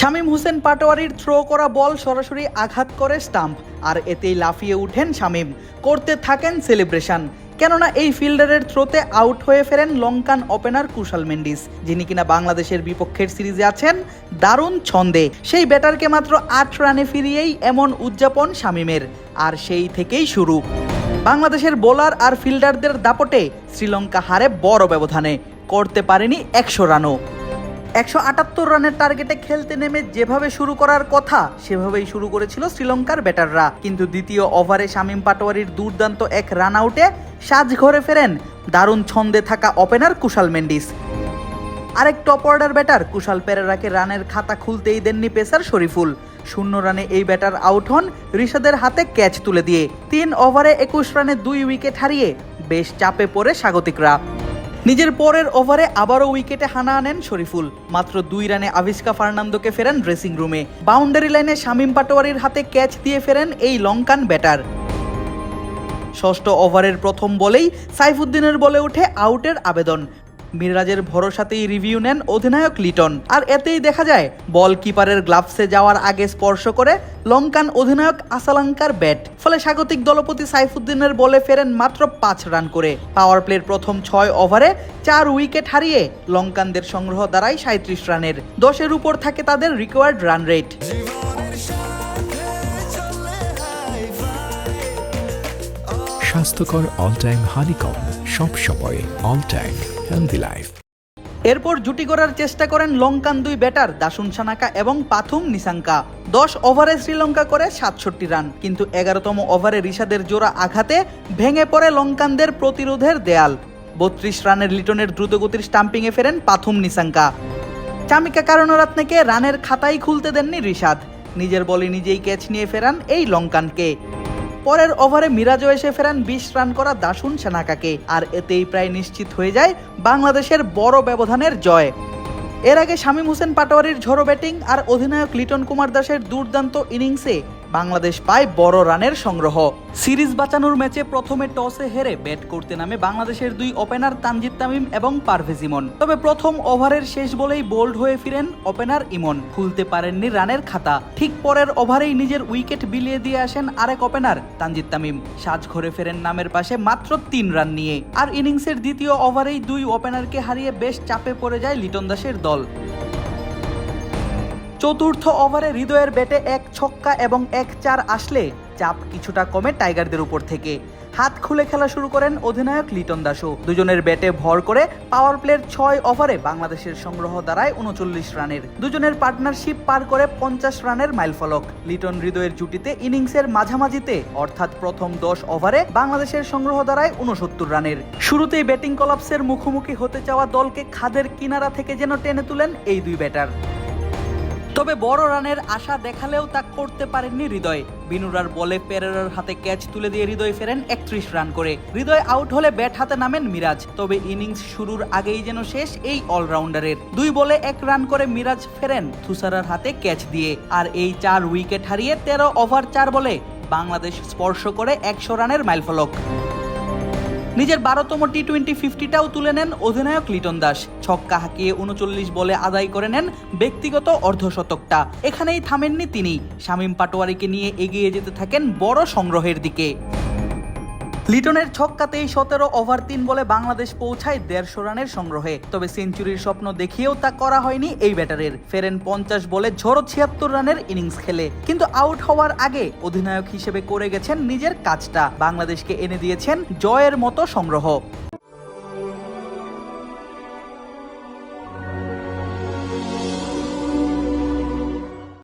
Shamim Hossain পাটোয়ারির throw করা বল সরাসরি আঘাত করে স্টাম্প আর এতেই লাফিয়ে উঠেন শামীম। করতে থাকেন সেলিব্রেশন কেননা এই ফিল্ডারের থ্রোতে আউট হয়ে ফেরেন লঙ্কান ওপেনার কুশাল মেন্ডিস, যিনি কিনা বাংলাদেশের বিপক্ষের সিরিজে আছেন দারুণ ছন্দে। সেই ব্যাটারকে মাত্র আট রানে ফিরিয়েই এমন উদযাপন শামীমের। আর সেই থেকেই শুরু। বাংলাদেশের বোলার আর ফিল্ডারদের দাপটে শ্রীলঙ্কা হারে বড় ব্যবধানে। করতে পারেনি একশো রানও। একশো আটাত্তর রানের টার্গেটে খেলতে নেমে যেভাবে শুরু করার কথা, সেভাবেই শুরু করেছিল শ্রীলঙ্কার ব্যাটাররা। কিন্তু দ্বিতীয় ওভারে শামীম পাটোয়ারির দুর্দান্ত এক রান আউটে সাজ ঘরে ফেরেন দারুণ ছন্দে থাকা ওপেনার কুশাল মেন্ডিস। আরেক টপ অর্ডার ব্যাটার কুশাল পেরেরাকে রানের খাতা খুলতেই দেননি পেসার শরীফুল। শূন্য রানে এই ব্যাটার আউট হন ঋষাদের হাতে ক্যাচ তুলে দিয়ে। তিন ওভারে একুশ রানে দুই উইকেট হারিয়ে বেশ চাপে পড়ে স্বাগতিকরা। নিজের পরের ওভারে আবারও উইকেটে হানা আনেন শরীফুল। মাত্র দুই রানে আভিস্কা ফার্নান্দোকে ফেরেন ড্রেসিং রুমে বাউন্ডারি লাইনে শামীম পাটোয়ারির হাতে ক্যাচ দিয়ে ফেরেন এই লঙ্কান ব্যাটার ষষ্ঠ ওভারের প্রথম বলেই সাইফুদ্দিনের বলে ওঠে আউটের আবেদন। মিরাজের ভরসাতেই রিভিউ নেন অধিনায়ক লিটন। আর এতেই দেখা যায় বল কিপারের গ্লাভসে যাওয়ার আগে স্পর্শ করে লঙ্কান অধিনায়ক আসালাঙ্কার ব্যাট। ফলে স্বাগতিক দলপতি সাইফুদ্দিনের বলে ফেরেন মাত্র পাঁচ রান করে। পাওয়ার প্লের প্রথম ছয় ওভারে চার উইকেট হারিয়ে লঙ্কানদের সংগ্রহ দাঁড়ায় সাঁত্রিশ রানের। দশের উপর থাকে তাদের রিকোয়ার্ড রান রেট স্বাস্থ্যকর অল টাইম হানিকম সব সময় অল টাইম হেলদি লাইফ এরপর জুটি করার চেষ্টা করেন লঙ্কান দুই ব্যাটার দাসুন সানাকা এবং পাথুম নিসাঙ্কা দশ ওভারে শ্রীলঙ্কা করে সাতষট্টি রান, কিন্তু এগারোতম ওভারে ঋষাদের জোড়া আঘাতে ভেঙে পড়ে লঙ্কানদের প্রতিরোধের দেয়াল। বত্রিশ রানের লিটনের দ্রুতগতির স্টাম্পিংয়ে ফেরেন পাথুম নিসাঙ্কা চামিকা কারণরাত্নেকে রানের খাতাই খুলতে দেননি ঋষাদ নিজের বলে নিজেই ক্যাচ নিয়ে ফেরান এই লঙ্কানকে। পরের ওভারে মিরাজও এসে ফেরান বিশ রান করা দাসুন সেনাকাকে। আর এতেই প্রায় নিশ্চিত হয়ে যায় বাংলাদেশের বড় ব্যবধানের জয়। এর আগে শামীম হোসেন পাটোয়ারির ঝড়ো ব্যাটিং আর অধিনায়ক লিটন কুমার দাসের দুর্দান্ত ইনিংসে বাংলাদেশ পায় বড় রানের সংগ্রহ। সিরিজ বাঁচানোর ম্যাচে প্রথমে টসে হেরে ব্যাট করতে নামে বাংলাদেশের দুই ওপেনার তানজিদ তামিম এবং পারভেজ ইমন। তবে প্রথম ওভারের শেষ বলেই বোল্ড হয়ে ফিরেন ওপেনার ইমন। খুলতে পারেননি রানের খাতা। ঠিক পরের ওভারেই নিজের উইকেট বিলিয়ে দিয়ে আসেন আরেক ওপেনার তানজিদ তামিম। সাজ ঘরে ফেরেন নামের পাশে মাত্র তিন রান নিয়ে। আর ইনিংসের দ্বিতীয় ওভারেই দুই ওপেনারকে হারিয়ে বেশ চাপে পড়ে যায় লিটন দাসের দল। চতুর্থ ওভারে হৃদয়ের ব্যাটে এক ছক্কা এবং এক চার আসলে চাপ কিছুটা কমে টাইগারদের উপর থেকে। হাত খুলে খেলা শুরু করেন অধিনায়ক লিটন দাসও দুজনের ব্যাটে ভর করে পাওয়ার প্লের ছয় ওভারে বাংলাদেশের সংগ্রহ দাঁড়ায় উনচল্লিশ রানের। দুজনের পার্টনারশিপ পার করে পঞ্চাশ রানের মাইলফলক লিটন হৃদয়ের জুটিতে ইনিংসের মাঝামাঝিতে, অর্থাৎ প্রথম দশ ওভারে, বাংলাদেশের সংগ্রহ দাঁড়ায় উনসত্তর রানের। শুরুতেই ব্যাটিং কলাপসের মুখোমুখি হতে চাওয়া দলকে খাদের কিনারা থেকে যেন টেনে তুলেন এই দুই ব্যাটার। তবে বড় রানের আশা দেখালেও তা করতে পারেননি হৃদয়। বিনুরার বলে পেরেরার হাতে ক্যাচ তুলে দিয়ে হৃদয় ফেরেন একত্রিশ রান করে। হৃদয় আউট হলে ব্যাট হাতে নামেন মিরাজ। তবে ইনিংস শুরুর আগেই যেন শেষ এই অলরাউন্ডারের। দুই বলে এক রান করে মিরাজ ফেরেন থুসারার হাতে ক্যাচ দিয়ে। আর এই চার উইকেট হারিয়ে তেরো ওভার চার বলে বাংলাদেশ স্পর্শ করে একশো রানের মাইলফলক। নিজের বারোতম টি টোয়েন্টি ফিফটিটাও তুলে নেন অধিনায়ক লিটন দাস। ছক্কা হাঁকিয়ে উনচল্লিশ বলে আদায় করে নেন ব্যক্তিগত অর্ধশতকটা। এখানেই থামেননি তিনি। শামীম পাটোয়ারিকে নিয়ে এগিয়ে যেতে থাকেন বড় সংগ্রহের দিকে। লিটনের ছক্কাতেই সতেরো ওভার তিন বলে বাংলাদেশ পৌঁছায় দেড়শো রানের সংগ্রহে। তবে সেঞ্চুরির স্বপ্ন দেখিয়েও তা করা হয়নি এই ব্যাটারের। ফেরেন পঞ্চাশ বলে ঝড়ো ছিয়াত্তর রানের ইনিংস খেলে। কিন্তু আউট হওয়ার আগে অধিনায়ক হিসেবে করে গেছেন নিজের কাজটা। বাংলাদেশকে এনে দিয়েছেন জয়ের মতো সংগ্রহ।